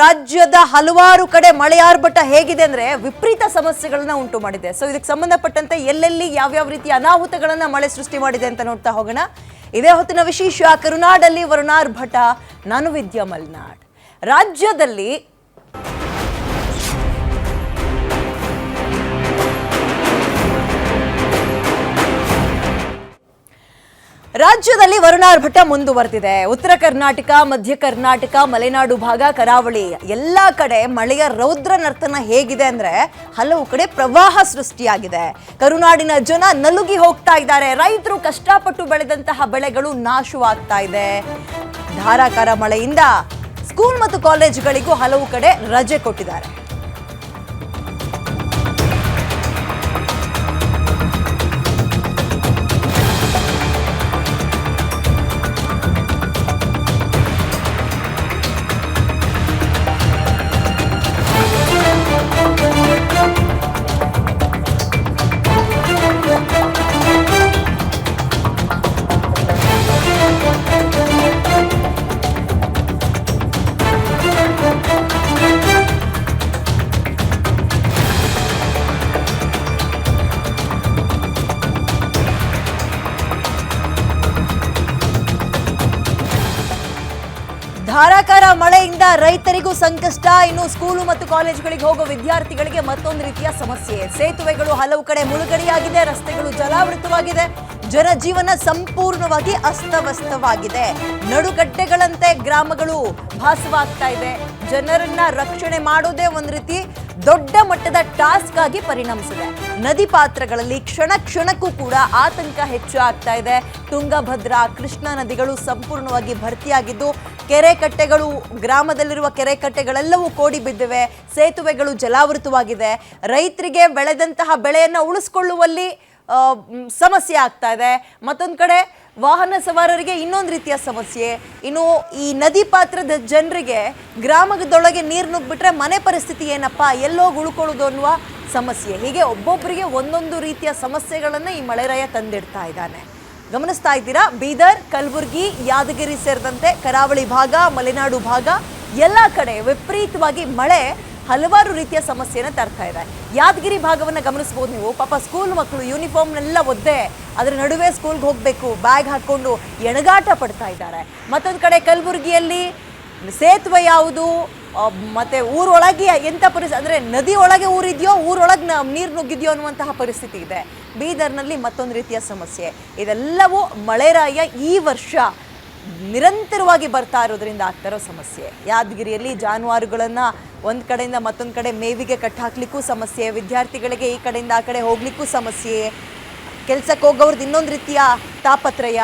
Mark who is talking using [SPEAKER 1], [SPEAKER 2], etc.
[SPEAKER 1] ರಾಜ್ಯದ ಹಲವಾರು ಕಡೆ ಮಳೆ ಆರ್ಭಟ ಹೇಗಿದೆ ಅಂದ್ರೆ ವಿಪರೀತ ಸಮಸ್ಯೆಗಳನ್ನ ಉಂಟು ಮಾಡಿದೆ. ಸೊ ಇದಕ್ಕೆ ಸಂಬಂಧಪಟ್ಟಂತೆ ಎಲ್ಲೆಲ್ಲಿ ಯಾವ್ಯಾವ ರೀತಿಯ ಅನಾಹುತಗಳನ್ನ ಮಳೆ ಸೃಷ್ಟಿ ಮಾಡಿದೆ ಅಂತ ನೋಡ್ತಾ ಹೋಗೋಣ. ಇದೇ ಹೊತ್ತಿನ ವಿಶೇಷ ಕರುನಾಡಲ್ಲಿ ವರುಣಾರ್ಭಟ, ನಾನು ವಿದ್ಯಾ ಮಲ್ನಾಡ್. ರಾಜ್ಯದಲ್ಲಿ ರಾಜ್ಯದಲ್ಲಿ ವರುಣಾರ್ಭಟ ಮುಂದುವರೆದಿದೆ. ಉತ್ತರ ಕರ್ನಾಟಕ, ಮಧ್ಯ ಕರ್ನಾಟಕ, ಮಲೆನಾಡು ಭಾಗ, ಕರಾವಳಿ ಎಲ್ಲ ಕಡೆ ಮಳೆಯ ರೌದ್ರ ನರ್ತನ ಹೇಗಿದೆ ಅಂದ್ರೆ ಹಲವು ಕಡೆ ಪ್ರವಾಹ ಸೃಷ್ಟಿಯಾಗಿದೆ. ಕರುನಾಡಿನ ಜನ ನಲುಗಿ ಹೋಗ್ತಾ ಇದ್ದಾರೆ. ರೈತರು ಕಷ್ಟಪಟ್ಟು ಬೆಳೆದಂತಹ ಬೆಳೆಗಳು ನಾಶವಾಗ್ತಾ ಇದೆ. ಧಾರಾಕಾರ ಮಳೆಯಿಂದ ಸ್ಕೂಲ್ ಮತ್ತು ಕಾಲೇಜುಗಳಿಗೂ ಹಲವು ಕಡೆ ರಜೆ ಕೊಟ್ಟಿದ್ದಾರೆ. ಧಾರಾಕಾರ ಮಳೆಯಿಂದ ರೈತರಿಗೂ ಸಂಕಷ್ಟ. ಇನ್ನು ಸ್ಕೂಲು ಮತ್ತು ಕಾಲೇಜುಗಳಿಗೆ ಹೋಗೋ ವಿದ್ಯಾರ್ಥಿಗಳಿಗೆ ಮತ್ತೊಂದು ರೀತಿಯ ಸಮಸ್ಯೆ. ಸೇತುವೆಗಳು ಹಲವು ಕಡೆ ಮುಳುಗಡೆಯಾಗಿದೆ, ರಸ್ತೆಗಳು ಜಲಾವೃತವಾಗಿದೆ. ಜನಜೀವನ ಸಂಪೂರ್ಣವಾಗಿ ಅಸ್ತವ್ಯಸ್ತವಾಗಿದೆ. ನಡುಗಡ್ಡೆಗಳಂತೆ ಗ್ರಾಮಗಳು ಭಾಸವಾಗ್ತಾ ಇದೆ. ಜನರನ್ನ ರಕ್ಷಣೆ ಮಾಡೋದೇ ಒಂದು ರೀತಿ ದೊಡ್ಡ ಮಟ್ಟದ ಟಾಸ್ಕ್ ಆಗಿ ಪರಿಣಮಿಸಿದೆ. ನದಿ ಪಾತ್ರಗಳಲ್ಲಿ ಕ್ಷಣ ಕ್ಷಣಕ್ಕೂ ಕೂಡ ಆತಂಕ ಹೆಚ್ಚು ಆಗ್ತಾ ಇದೆ. ತುಂಗಭದ್ರಾ, ಕೃಷ್ಣಾ ನದಿಗಳು ಸಂಪೂರ್ಣವಾಗಿ ಭರ್ತಿಯಾಗಿದ್ದು, ಕೆರೆ ಕಟ್ಟೆಗಳು, ಗ್ರಾಮದಲ್ಲಿರುವ ಕೆರೆ ಕಟ್ಟೆಗಳೆಲ್ಲವೂ ಕೋಡಿ ಬಿದ್ದಿವೆ. ಸೇತುವೆಗಳು ಜಲಾವೃತವಾಗಿದೆ. ರೈತರಿಗೆ ಬೆಳೆದಂತಹ ಬೆಳೆಯನ್ನು ಉಳಿಸ್ಕೊಳ್ಳುವಲ್ಲಿ ಸಮಸ್ಯೆ ಆಗ್ತಾ ಇದೆ. ಮತ್ತೊಂದು ಕಡೆ ವಾಹನ ಸವಾರರಿಗೆ ಇನ್ನೊಂದು ರೀತಿಯ ಸಮಸ್ಯೆ. ಇನ್ನು ಈ ನದಿ ಪಾತ್ರದ ಜನರಿಗೆ ಗ್ರಾಮದೊಳಗೆ ನೀರು ನುಗ್ಬಿಟ್ರೆ ಮನೆ ಪರಿಸ್ಥಿತಿ ಏನಪ್ಪ? ಎಲ್ಲೋ ಉಳ್ಕೊಳ್ಳೋದು ಅನ್ನುವ ಸಮಸ್ಯೆ. ಹೀಗೆ ಒಬ್ಬೊಬ್ಬರಿಗೆ ಒಂದೊಂದು ರೀತಿಯ ಸಮಸ್ಯೆಗಳನ್ನು ಈ ಮಳೆರಾಯ ತಂದಿಡ್ತಾ ಇದ್ದಾನೆ. ಗಮನಿಸ್ತಾ ಇದ್ದೀರಾ? ಬೀದರ್, ಕಲಬುರಗಿ, ಯಾದಗಿರಿ ಸೇರಿದಂತೆ ಕರಾವಳಿ ಭಾಗ, ಮಲೆನಾಡು ಭಾಗ, ಎಲ್ಲ ಕಡೆ ವಿಪರೀತವಾಗಿ ಮಳೆ ಹಲವಾರು ರೀತಿಯ ಸಮಸ್ಯೆಯನ್ನು ತರ್ತಾ ಇದೆ. ಯಾದಗಿರಿ ಭಾಗವನ್ನು ಗಮನಿಸ್ಬೋದು ನೀವು. ಪಾಪ ಸ್ಕೂಲ್ ಮಕ್ಕಳು ಯೂನಿಫಾರ್ಮ್ನೆಲ್ಲ ಒದ್ದೆ, ಅದರ ನಡುವೆ ಸ್ಕೂಲ್ಗೆ ಹೋಗಬೇಕು ಬ್ಯಾಗ್ ಹಾಕ್ಕೊಂಡು ಎಣಗಾಟ ಪಡ್ತಾ ಇದ್ದಾರೆ. ಮತ್ತೊಂದು ಕಡೆ ಕಲಬುರಗಿಯಲ್ಲಿ ಸೇತುವೆ ಯಾವುದು? ಮತ್ತು ಊರೊಳಗೆ ಎಂಥ ಪರಿಸ್ಥಿತಿ ಅಂದರೆ ನದಿ ಒಳಗೆ ಊರಿದೆಯೋ ಊರೊಳಗೆ ನೀರು ನುಗ್ಗಿದೆಯೋ ಅನ್ನುವಂತಹ ಪರಿಸ್ಥಿತಿ ಇದೆ. ಬೀದರ್ನಲ್ಲಿ ಮತ್ತೊಂದು ರೀತಿಯ ಸಮಸ್ಯೆ. ಇದೆಲ್ಲವೂ ಮಳೆರಾಯ ಈ ವರ್ಷ ನಿರಂತರವಾಗಿ ಬರ್ತಾ ಇರೋದ್ರಿಂದ ಇರೋ ಸಮಸ್ಯೆ. ಯಾದಗಿರಿಯಲ್ಲಿ ಜಾನುವಾರುಗಳನ್ನು ಒಂದು ಕಡೆಯಿಂದ ಮತ್ತೊಂದು ಕಡೆ ಮೇವಿಗೆ ಕಟ್ಟಾಕ್ಲಿಕ್ಕೂ ಸಮಸ್ಯೆ, ವಿದ್ಯಾರ್ಥಿಗಳಿಗೆ ಈ ಕಡೆಯಿಂದ ಆ ಕಡೆ ಹೋಗ್ಲಿಕ್ಕೂ ಸಮಸ್ಯೆ. ಕೆಲ್ಸಕ್ಕೆ ಹೋಗೋರ್ದು ಇನ್ನೊಂದು ರೀತಿಯ ತಾಪತ್ರಯ